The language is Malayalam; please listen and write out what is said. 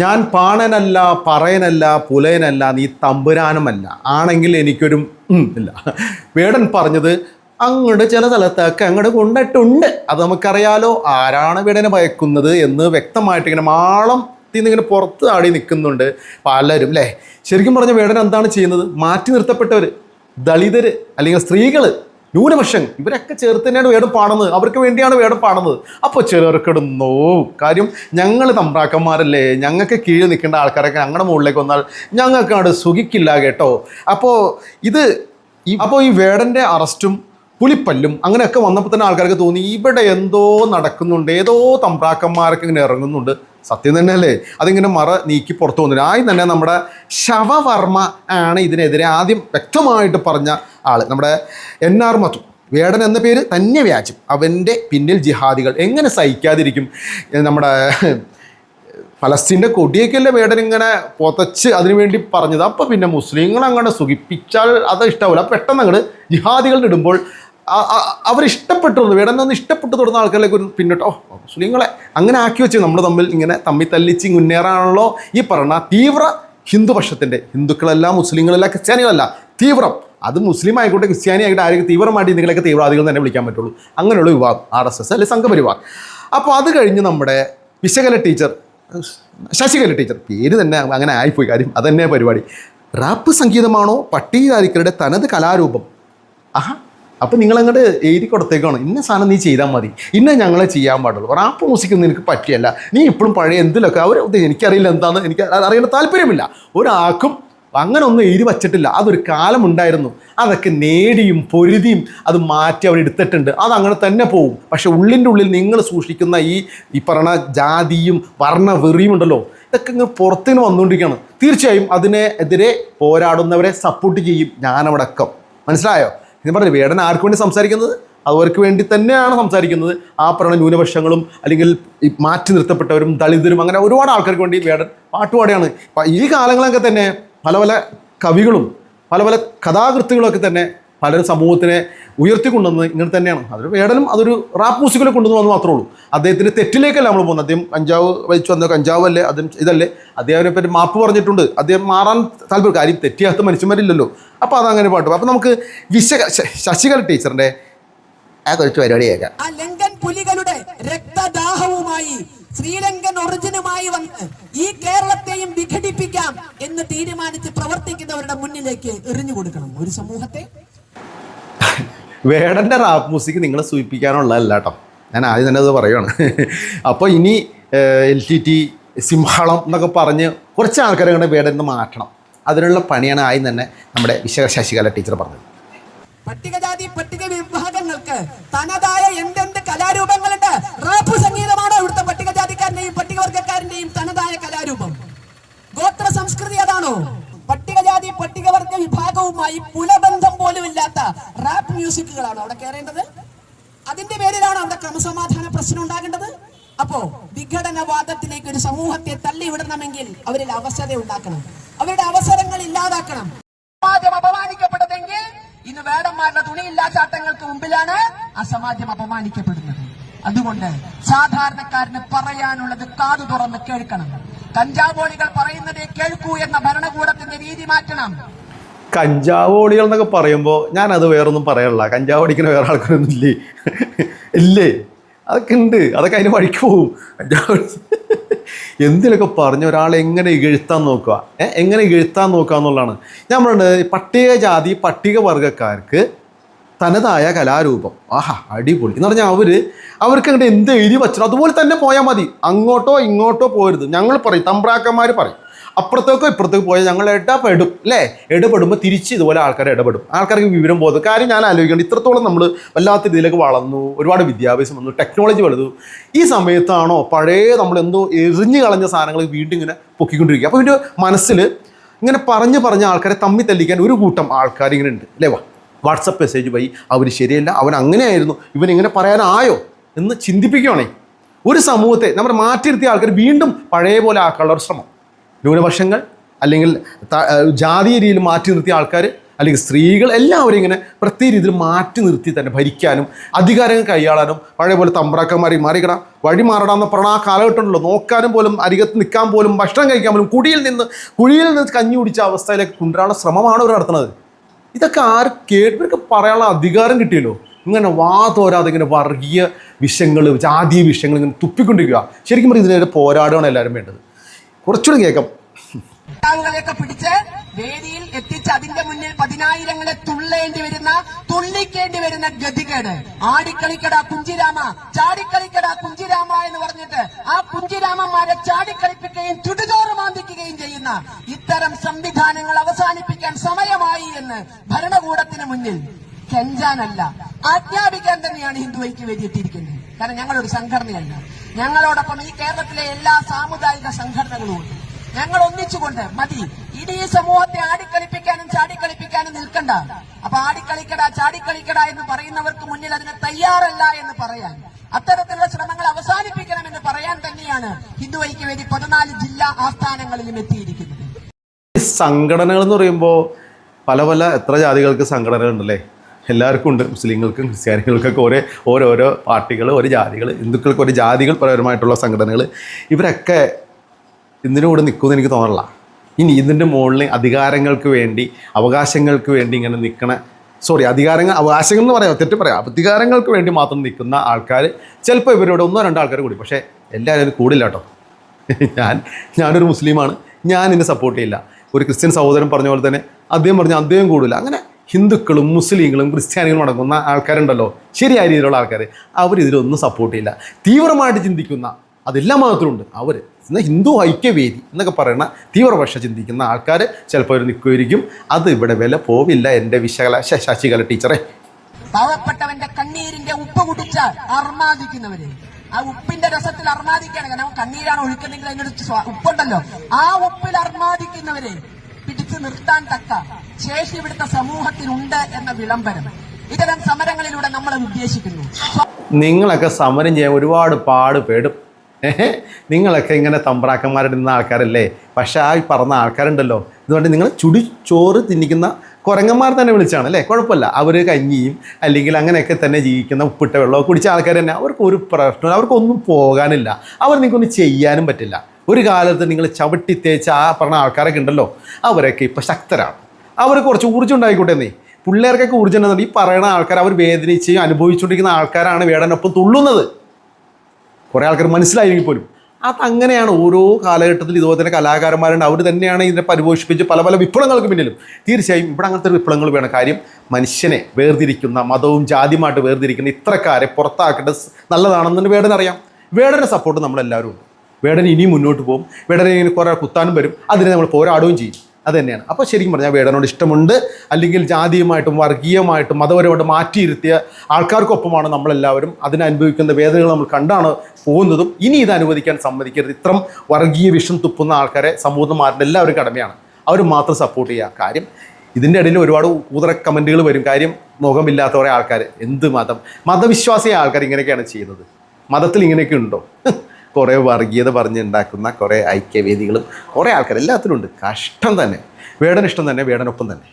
ഞാൻ പാണനല്ല പറയനല്ല പുലയനല്ല നീ തമ്പുരാനുമല്ല. ആണെങ്കിൽ എനിക്കൊരു ഇല്ല. വേടൻ പറഞ്ഞത് അങ്ങോട്ട് ചില സ്ഥലത്തൊക്കെ അങ്ങോട്ട് കൊണ്ടിട്ടുണ്ട്. അത് നമുക്കറിയാലോ ആരാണ് വീടിനെ ഭയക്കുന്നത്? എന്ന് വ്യക്തമായിട്ട് ഇങ്ങനെ മാളം ഇങ്ങനെ പുറത്ത് ആടി നിൽക്കുന്നുണ്ട് പലരും അല്ലേ ശരിക്കും പറഞ്ഞ വേടൻ എന്താണ് ചെയ്യുന്നത്? മാറ്റി നിർത്തപ്പെട്ടവർ ദളിതർ അല്ലെങ്കിൽ സ്ത്രീകൾ ന്യൂനപക്ഷം. ഇവരൊക്കെ ചേർത്ത് തന്നെയാണ് വേടം പാടുന്നത്. അവർക്ക് വേണ്ടിയാണ് വേടം പാടുന്നത്. അപ്പോൾ ചിലർക്കിടുന്നോ കാര്യം ഞങ്ങൾ തമ്പ്രാക്കന്മാരല്ലേ? ഞങ്ങൾക്ക് കീഴിൽ നിൽക്കേണ്ട ആൾക്കാരൊക്കെ ഞങ്ങളുടെ മുകളിലേക്ക് വന്നാൽ ഞങ്ങൾക്ക് അവിടെ സുഖിക്കില്ല കേട്ടോ. അപ്പോൾ ഇത് അപ്പോൾ ഈ വേടന്റെ അറസ്റ്റും പുലിപ്പല്ലും അങ്ങനെയൊക്കെ വന്നപ്പോൾ തന്നെ ആൾക്കാർക്ക് തോന്നി ഇവിടെ എന്തോ നടക്കുന്നുണ്ട്. ഏതോ തമ്പ്രാക്കന്മാരൊക്കെ ഇങ്ങനെ ഇറങ്ങുന്നുണ്ട്. സത്യം തന്നെയല്ലേ? അതിങ്ങനെ മറ നീക്കി പുറത്തു വന്നു ആദ്യം തന്നെ നമ്മുടെ ശവവർമ്മ ആണ് ഇതിനെതിരെ ആദ്യം വ്യക്തമായിട്ട് പറഞ്ഞ ആൾ നമ്മുടെ എൻ ആർ മധു. വേടൻ എന്ന പേര് തന്നെ വ്യാജം. അവന്റെ പിന്നിൽ ജിഹാദികൾ. എങ്ങനെ സഹിക്കാതിരിക്കും? നമ്മുടെ ഫലസ്തീന്റെ കൊടിയൊക്കെയല്ലേ വേടൻ ഇങ്ങനെ പൊതച്ച് അതിനുവേണ്ടി പറഞ്ഞത്? അപ്പോൾ പിന്നെ മുസ്ലിങ്ങൾ അങ്ങനെ സുഖിപ്പിച്ചാൽ അത് ഇഷ്ടാവില്ല പെട്ടെന്ന് അങ്ങോട്ട് ജിഹാദികളുടെ ഇടുമ്പോൾ ആ- വന്നു വേടൻ ഒന്ന് ഇഷ്ടപ്പെട്ടു തുടർന്ന ആൾക്കാരിലേക്ക് ഒരു പിന്നിട്ട് മുസ്ലിങ്ങളെ അങ്ങനെ ആക്കി വെച്ച് നമ്മൾ തമ്മിൽ ഇങ്ങനെ തമ്മിൽ തല്ലിച്ച് മുന്നേറാണല്ലോ ഈ പറഞ്ഞ തീവ്ര ഹിന്ദുപക്ഷത്തിന്റെ ഹിന്ദുക്കളല്ല മുസ്ലിങ്ങളല്ല ക്രിസ്ത്യാനികളല്ല തീവ്രം. അത് മുസ്ലിം ആയിക്കോട്ടെ ക്രിസ്ത്യാനി ആയിക്കോട്ടെ ആരെങ്കിലും തീവ്രമായിട്ട് നിങ്ങളൊക്കെ തീവ്രവാദികൾ തന്നെ വിളിക്കാൻ പറ്റുള്ളൂ. അങ്ങനെയുള്ള വിഭാഗം ആർ എസ് എസ് അല്ലെങ്കിൽ സംഘപരിവാർ. അപ്പോൾ അത് കഴിഞ്ഞ് നമ്മുടെ വിശകല ടീച്ചർ ശശികല ടീച്ചർ പേര് തന്നെ അങ്ങനെ ആയിപ്പോയി കാര്യം അതന്നെ പരിപാടി. റാപ്പ് സംഗീതമാണോ പട്ടികജാതിക്കാരുടെ തനത് കലാരൂപം? ആഹാ. അപ്പം നിങ്ങൾ അങ്ങോട്ട് എഴുതി കൊടുത്തേക്കാണ്. ഇന്ന സാധനം നീ ചെയ്താൽ മതി. ഇന്ന ഞങ്ങളെ ചെയ്യാൻ പാടുള്ളൂ. റാപ്പ് മ്യൂസിക് ഒന്നും എനിക്ക് പറ്റിയല്ല. നീ ഇപ്പോഴും പഴയ എന്തിലൊക്കെ? അവർ എനിക്കറിയില്ല എന്താണെന്ന് എനിക്ക് അറിയേണ്ട താല്പര്യമില്ല. ഒരാൾക്കും അങ്ങനെ ഒന്നും എഴുതി വച്ചിട്ടില്ല. അതൊരു കാലം ഉണ്ടായിരുന്നു. അതൊക്കെ നേടിയും പൊരുതിയും അത് മാറ്റി അവർ എടുത്തിട്ടുണ്ട്. അത് അങ്ങനെ തന്നെ പോവും. പക്ഷേ ഉള്ളിന്റെ ഉള്ളിൽ നിങ്ങൾ സൂക്ഷിക്കുന്ന ഈ ഈ പറഞ്ഞ ജാതിയും വർണ വെറിയും ഉണ്ടല്ലോ. ഇതൊക്കെ ഇങ്ങനെ പുറത്തുനിന്ന് വന്നുകൊണ്ടിരിക്കുകയാണ്. തീർച്ചയായും അതിനെതിരെ പോരാടുന്നവരെ സപ്പോർട്ട് ചെയ്യും ഞാനവിടക്കം. മനസ്സിലായോ? ഞാൻ പറഞ്ഞു വേടൻ ആർക്ക് വേണ്ടി സംസാരിക്കുന്നത്? അവർക്ക് വേണ്ടി തന്നെയാണ് സംസാരിക്കുന്നത്. ആ പറയുന്ന ന്യൂനപക്ഷങ്ങളും അല്ലെങ്കിൽ മാറ്റി നിർത്തപ്പെട്ടവരും ദളിതരും അങ്ങനെ ഒരുപാട് ആൾക്കാർക്ക് വേണ്ടി വേടൻ പാട്ടുപാടിയാണ് ഈ കാലങ്ങളൊക്കെ തന്നെ പല പല കവികളും പല പല കഥാകൃത്തുകളൊക്കെ തന്നെ പലരും സമൂഹത്തിനെ ഉയർത്തിക്കൊണ്ടുവന്നത് ഇങ്ങനെ തന്നെയാണ്. അതൊരു വേടലും അതൊരു റാപ്പ് മ്യൂസിക്കിൽ കൊണ്ടുവന്നു മാത്രമേ ഉള്ളൂ. അദ്ദേഹത്തിന്റെ തെറ്റിലേക്കല്ല നമ്മൾ പോകുന്നത്? അദ്ദേഹം കഞ്ചാവ് വലിച്ചു വന്ന കഞ്ചാവ് അല്ലേ അതും ഇതല്ലേ? അദ്ദേഹത്തിനെ പറ്റി മാപ്പ് പറഞ്ഞിട്ടുണ്ട്. അദ്ദേഹം മാറാൻ താല്പര്യം കാര്യം തെറ്റിയാത്ത മനുഷ്യന്മാരില്ലല്ലോ. അപ്പോൾ അതങ്ങനെ പാട്ടു. അപ്പോൾ നമുക്ക് വിശ ശശികല ടീച്ചറിന്റെ ആ കുറച്ച് പരിപാടി കേൾക്കാം. ലങ്കൻ പുലികളുടെ രക്തദാഹവുമായി ശ്രീലങ്കൻ ഒറിജിനുമായി വന്ന് ഈ കേരളത്തെയും വിഘടിപ്പിക്കാം എന്ന് തീരുമാനിച്ച് പ്രവർത്തിക്കുന്നവരുടെ മുന്നിലേക്ക് എറിഞ്ഞു കൊടുക്കണം. ഒരു സമൂഹത്തെ വേടന്റെ റാപ്പ് മ്യൂസിക് നിങ്ങളെ സൂചിപ്പിക്കാനുള്ളതല്ല കേട്ടോ ഞാൻ ആദ്യം തന്നെ അത് പറയുകയാണ് അപ്പോൾ ഇനി എൽ ടി ടി സിംഹളം എന്നൊക്കെ പറഞ്ഞ് കുറച്ച് ആൾക്കാരെ കണ്ട് വേടൻ നിന്ന് മാറ്റണം. അതിനുള്ള പണിയാണ് ആദ്യം തന്നെ നമ്മുടെ വിശക ശശികല ടീച്ചർ പറഞ്ഞത്. പട്ടികജാതി പട്ടിക വിഭാഗങ്ങൾക്ക് തനതായ എന്തെന്ത് കലാരൂപങ്ങളുണ്ട്? റാപ്പ് സംഗീതമാണോ പ്രശ്നം ഉണ്ടാകേണ്ടത് അപ്പോ വിഘടനവാദത്തിലേക്ക് ഒരു സമൂഹത്തെ തള്ളിവിടണമെങ്കിൽ അവരിൽ അവസര ഉണ്ടാക്കണം. അവരുടെ അവസരങ്ങൾ ഇല്ലാതാക്കണം. സമാജം അപമാനിക്കപ്പെട്ടതെങ്കിൽ ഇന്ന് വേടന്മാരുടെ തുണിയില്ലാച്ചാട്ടങ്ങൾക്ക് മുമ്പിലാണ് ആ സമാജം അപമാനിക്കപ്പെടുന്നത്. അതുകൊണ്ട് സാധാരണക്കാരന് പറയാനുള്ളത് കാതു തുറന്ന് കേൾക്കണം. കഞ്ചാവോളികൾ പറയുന്നതേ കേൾക്കൂ എന്ന ഭരണകൂടത്തിന്റെ രീതി മാറ്റണം. കഞ്ചാവോളികൾ എന്നൊക്കെ പറയുമ്പോൾ ഞാനത് വേറൊന്നും പറയാനുള്ള കഞ്ചാവോടിക്കുന്ന വേറെ ആൾക്കാരൊന്നും ഇല്ലേ? ഇല്ലേ? അതൊക്കെ ഉണ്ട്. അതൊക്കെ അതിന് വഴിക്ക് പോവും. എന്തിലൊക്കെ പറഞ്ഞ് ഒരാളെ എങ്ങനെ ഇകഴ്ത്താൻ നോക്കുക? എങ്ങനെ ഇകഴ്ത്താൻ നോക്കുക എന്നുള്ളതാണ്. ഞാൻ പറയുന്നത് പട്ടികജാതി പട്ടികവർഗക്കാർക്ക് തനതായ കലാരൂപം. ആഹാ അടിപൊളി. എന്ന് പറഞ്ഞാൽ അവർ അവർക്ക് അങ്ങോട്ട് എന്ത് എഴുതി വച്ചോ അതുപോലെ തന്നെ പോയാൽ മതി. അങ്ങോട്ടോ ഇങ്ങോട്ടോ പോരുത്. ഞങ്ങൾ പറയും തമ്പ്രാക്കന്മാർ പറയും. അപ്പുറത്തേക്കോ ഇപ്പുറത്തേക്ക് പോയാൽ ഞങ്ങൾ ഇടപെടും അല്ലേ? ഇടപെടുമ്പോൾ തിരിച്ച് ഇതുപോലെ ആൾക്കാരെ ഇടപെടും. ആൾക്കാർക്ക് വിവരം പോകുന്നത് കാര്യം ഞാൻ ആലോചിക്കണം ഇത്രത്തോളം നമ്മൾ വല്ലാത്ത രീതിയിലേക്ക് വളർന്നു ഒരുപാട് വിദ്യാഭ്യാസം വന്നു ടെക്നോളജി വളർന്നു ഈ സമയത്താണോ പഴയ നമ്മൾ എന്തോ എറിഞ്ഞു കളഞ്ഞ സാധനങ്ങൾ വീണ്ടും ഇങ്ങനെ പൊക്കിക്കൊണ്ടിരിക്കുക. അപ്പോൾ ഇതിന്റെ മനസ്സിൽ ഇങ്ങനെ പറഞ്ഞ് പറഞ്ഞ ആൾക്കാരെ തമ്മി തല്ലിക്കാൻ ഒരു കൂട്ടം ആൾക്കാർ ഇങ്ങനെ ഉണ്ട് അല്ലേ? വാ വാട്സപ്പ് മെസ്സേജ് വഴി അവർ ശരിയല്ല അവൻ അങ്ങനെയായിരുന്നു ഇവൻ ഇങ്ങനെ പറയാനായോ എന്ന് ചിന്തിപ്പിക്കുകയാണേ ഒരു സമൂഹത്തെ നമ്മുടെ മാറ്റിയിരുത്തിയ ആൾക്കാർ വീണ്ടും പഴയ പോലെ ആക്കാനുള്ള ഒരു ശ്രമം. ന്യൂനപക്ഷങ്ങൾ അല്ലെങ്കിൽ ജാതീയ രീതിയിൽ മാറ്റി നിർത്തിയ ആൾക്കാർ അല്ലെങ്കിൽ സ്ത്രീകൾ എല്ലാവരും ഇങ്ങനെ പ്രത്യേക രീതിയിൽ മാറ്റി നിർത്തി തന്നെ ഭരിക്കാനും അധികാരങ്ങൾ കൈയാളാനും പഴയ പോലെ തമ്പ്രാക്കന്മാരെ മാറിക്കട വഴി മാറടാന്ന് പറഞ്ഞ ആ കാലഘട്ടമുണ്ടല്ലോ. നോക്കാനും പോലും അരികത്ത് നിൽക്കാൻ പോലും ഭക്ഷണം കഴിക്കാൻ പോലും കുടിയിൽ നിന്ന് കുഴിയിൽ നിന്ന് കഞ്ഞി കുടിച്ച അവസ്ഥയിലേക്ക് കൊണ്ടുവരാനുള്ള ശ്രമമാണ് അവർ നടത്തുന്നത്. ഇതൊക്കെ ആര് കേട്ട് പറയാനുള്ള അധികാരം കിട്ടിയല്ലോ. ഇങ്ങനെ വാ തോരാതെ ഇങ്ങനെ വർഗീയ വിഷയങ്ങൾ ജാതീയ വിഷയങ്ങൾ ഇങ്ങനെ തുപ്പിക്കൊണ്ടിരിക്കുക. ശരിക്കും പറഞ്ഞാൽ ഇതിനെതിരെ പോരാടുകയാണ് എല്ലാവരും വേണ്ടത്. കുറച്ചുകൂടി കേൾക്കാം. നേതാവുകളെയൊക്കെ പിടിച്ച് വേദിയിൽ എത്തിച്ച് അതിന്റെ മുന്നിൽ പതിനായിരങ്ങളെ തുള്ളേണ്ടി വരുന്ന തുള്ളിക്കേണ്ടി വരുന്ന ഗതികേട്. ആടിക്കളിക്കട കുഞ്ചിരാമ ചാടിക്കളിക്കട കുഞ്ചിരാമ എന്ന് പറഞ്ഞിട്ട് ആ കുഞ്ചിരാമന്മാരെ ചാടിക്കളിപ്പിക്കുകയും ചുടുചോറ് മാന്തിക്കുകയും ചെയ്യുന്ന ഇത്തരം സംവിധാനങ്ങൾ അവസാനിപ്പിക്കാൻ സമയമായി എന്ന് ഭരണകൂടത്തിന് മുന്നിൽ കെഞ്ചാനല്ല ആജ്ഞാപിക്കാൻ തന്നെയാണ് ഹിന്ദു ഐക്യവേദി എത്തിയിരിക്കുന്നത് കാരണം ഞങ്ങളൊരു സംഘടനയല്ല. ഞങ്ങളോടൊപ്പം ഈ കേരളത്തിലെ എല്ലാ സാമുദായിക സംഘടനകളും ഉണ്ട്. ഞങ്ങൾ ഒന്നിച്ചുകൊണ്ട് മതി. ഇനി ഈ സമൂഹത്തെ ആടിക്കളിപ്പിക്കാനും ചാടിക്കളിപ്പിക്കാനും നിൽക്കണ്ട. അപ്പൊ ആടിക്കളിക്കട ചാടിക്കളിക്കട എന്ന് പറയുന്നവർക്ക് മുന്നിൽ അതിന് തയ്യാറല്ല എന്ന് പറയാൻ അത്തരത്തിലുള്ള ശ്രമങ്ങൾ അവസാനിപ്പിക്കണമെന്ന് പറയാൻ തന്നെയാണ് ഹിന്ദു ഐക്യവേദി പതിനാല് ജില്ലാ ആസ്ഥാനങ്ങളിലും എത്തിയിരിക്കുന്നത്. സംഘടനകൾ എന്ന് പറയുമ്പോൾ പല പല എത്ര ജാതികൾക്ക് സംഘടനകളുണ്ടല്ലേ? എല്ലാവർക്കും ഉണ്ട്. മുസ്ലിങ്ങൾക്കും ക്രിസ്ത്യാനികൾക്കൊക്കെ ഒരേ ഓരോരോ പാർട്ടികൾ ഒരു ജാതികൾ ഹിന്ദുക്കൾക്ക് ഒരു ജാതികൾ പരമായിട്ടുള്ള സംഘടനകൾ ഇവരൊക്കെ ഇതിന്റെ കൂടെ നിൽക്കുമെന്ന് എനിക്ക് തോന്നണില്ല. ഇനി ഇതിന്റെ മുകളിൽ അധികാരങ്ങൾക്ക് വേണ്ടി അവകാശങ്ങൾക്ക് വേണ്ടി ഇങ്ങനെ നിൽക്കണ സോറി അധികാരങ്ങൾ അവകാശങ്ങൾ എന്ന് പറയാം തെറ്റ് പറയാം. അധികാരങ്ങൾക്ക് വേണ്ടി മാത്രം നിൽക്കുന്ന ആൾക്കാർ ചിലപ്പോൾ ഇവരോട് ഒന്നോ രണ്ടോ ആൾക്കാർ കൂടി. പക്ഷേ എല്ലാവരും കൂടില്ല കേട്ടോ. ഞാൻ ഞാനൊരു മുസ്ലിമാണ്. ഞാൻ ഇതിനെ സപ്പോർട്ട് ചെയ്യില്ല. ഒരു ക്രിസ്ത്യൻ സഹോദരൻ പറഞ്ഞ പോലെ തന്നെ അദ്ദേഹം പറഞ്ഞ അദ്ദേഹം കൂടില്ല അങ്ങനെ ഹിന്ദുക്കളും മുസ്ലിങ്ങളും ക്രിസ്ത്യാനികളും അടങ്ങുന്ന ആൾക്കാരുണ്ടല്ലോ. ശരിയായ രീതിയിലുള്ള ആൾക്കാർ അവർ ഇതിലൊന്നും സപ്പോർട്ട് ചെയ്യില്ല. തീവ്രമായിട്ട് ചിന്തിക്കുന്ന അതെല്ലാ മതത്തിലുണ്ട് അവർ എന്നാൽ ഹിന്ദു ഐക്യവേദി എന്നൊക്കെ പറയുന്ന തീവ്രപക്ഷ ചിന്തിക്കുന്ന ആൾക്കാർ ചിലപ്പോൾ അവർ നിൽക്കുമായിരിക്കും അത് ഇവിടെ വില പോവില്ല എന്റെ വിശകല ശശികല ടീച്ചറെ. പാവപ്പെട്ടവന്റെ കണ്ണീരിന്റെ ഉപ്പ് കുടിച്ച അർമാദിക്കുന്നവര്. ആ ഉപ്പിന്റെ രസത്തിൽ അർമാദിക്കുകയാണ്. കാരണം കണ്ണീരാണ് ഒഴിക്കുന്നെങ്കിൽ അതിനൊരു ഉപ്പുണ്ടല്ലോ. ആ ഉപ്പിൽ അർമാദിക്കുന്നവരെ പിടിച്ചു നിർത്താൻ തക്ക ശേഷി ഇവിടുത്തെ സമൂഹത്തിനുണ്ട് എന്ന വിളംബരം. ഇത്തരം സമരങ്ങളിലൂടെ നമ്മൾ ഉദ്ദേശിക്കുന്നു. നിങ്ങളൊക്കെ സമരം ചെയ്യാൻ ഒരുപാട് പാട് പേടും. നിങ്ങളൊക്കെ ഇങ്ങനെ തമ്പ്രാക്കന്മാരുടെ ആൾക്കാരല്ലേ? പക്ഷേ ആ പറഞ്ഞ ആൾക്കാരുണ്ടല്ലോ. ഇതുകൊണ്ട് നിങ്ങൾ ചുടി ചോറ് തിന്നിക്കുന്ന കുരങ്ങന്മാർ തന്നെ വിളിച്ചാണ് അല്ലേ? കുഴപ്പമില്ല. അവർ കഞ്ഞിയും അല്ലെങ്കിൽ അങ്ങനെയൊക്കെ തന്നെ ജീവിക്കുന്ന ഉപ്പിട്ട വെള്ളമൊക്കെ കുടിച്ച ആൾക്കാർ തന്നെ. അവർക്ക് ഒരു പ്രശ്നമില്ല അവർക്കൊന്നും പോകാനില്ല. അവർ നിങ്ങൾക്കൊന്നും ചെയ്യാനും പറ്റില്ല. ഒരു കാലത്ത് നിങ്ങൾ ചവിട്ടി തേച്ച ആ പറഞ്ഞ ആൾക്കാരൊക്കെ ഉണ്ടല്ലോ അവരൊക്കെ ഇപ്പോൾ ശക്തരാണ്. അവർ കുറച്ച് ഊർജം ഉണ്ടായിക്കോട്ടെ നീ. പിള്ളേർക്കൊക്കെ ഊർജം ഉണ്ടെന്നുണ്ട് ഈ പറയുന്ന ആൾക്കാർ അവർ വേദനിച്ച് അനുഭവിച്ചുകൊണ്ടിരിക്കുന്ന ആൾക്കാരാണ് വേടനൊപ്പം തുള്ളുന്നത്. കുറേ ആൾക്കാർ മനസ്സിലായെങ്കിൽ പോലും. അതങ്ങനെയാണ് ഓരോ കാലഘട്ടത്തിൽ ഇതുപോലെ തന്നെ കലാകാരന്മാരുണ്ട്. അവർ തന്നെയാണ് ഇതിനെ പരിപോഷിപ്പിച്ച് പല പല വിപ്ലവങ്ങൾക്ക് പിന്നിലും. തീർച്ചയായും ഇവിടെ അങ്ങനത്തെ ഒരു വിപ്ലവങ്ങൾ വേണം. കാര്യം മനുഷ്യനെ വേർതിരിക്കുന്ന മതവും ജാതിയുമായിട്ട് വേർതിരിക്കുന്ന ഇത്രക്കാരെ പുറത്താക്കേണ്ടത് നല്ലതാണെന്ന് വേടനറിയാം. വേടന്റെ സപ്പോർട്ട് നമ്മളെല്ലാവരും ഉണ്ട്. വേടൻ ഇനിയും മുന്നോട്ട് പോകും. വേടനെ ഇങ്ങനെ കുറേ കുത്താനും വരും. അതിനെ നമ്മൾ പോരാടുകയും ചെയ്യും. അത് തന്നെയാണ്. അപ്പോൾ ശരിക്കും പറഞ്ഞാൽ വേടനോട് ഇഷ്ടമുണ്ട്. അല്ലെങ്കിൽ ജാതീയമായിട്ടും വർഗീയമായിട്ടും മതപരമായിട്ട് മാറ്റിയിരുത്തിയ ആൾക്കാർക്കൊപ്പമാണ് നമ്മളെല്ലാവരും അതിനനുഭവിക്കുന്ന വേദനകൾ നമ്മൾ കണ്ടാണ് പോകുന്നതും. ഇനി ഇത് അനുവദിക്കാൻ സമ്മതിക്കരുത്. ഇത്രം വർഗീയ വിഷം തുപ്പുന്ന ആൾക്കാരെ സമൂഹം മാറ്റേണ്ട എല്ലാവരും കടമയാണ്. അവർ മാത്രം സപ്പോർട്ട് ചെയ്യുക. കാര്യം ഇതിന്റെ ഇടയിൽ ഒരുപാട് കൂതറ കമന്റുകൾ വരും. കാര്യം മുഖമില്ലാത്ത കുറേ ആൾക്കാർ എന്ത് മതം? മതവിശ്വാസിയായ ആൾക്കാർ ഇങ്ങനെയൊക്കെയാണ് ചെയ്യുന്നത്. മതത്തിൽ ഇങ്ങനെയൊക്കെ ഉണ്ടോ? കുറേ വർഗീയത പറഞ്ഞുണ്ടാക്കുന്ന കുറേ ഐക്യവേദികളും കുറേ ആൾക്കാർ എല്ലാത്തിലും ഉണ്ട്. കഷ്ടം തന്നെ. വേടനിഷ്ടം തന്നെ വേടനൊപ്പം തന്നെ.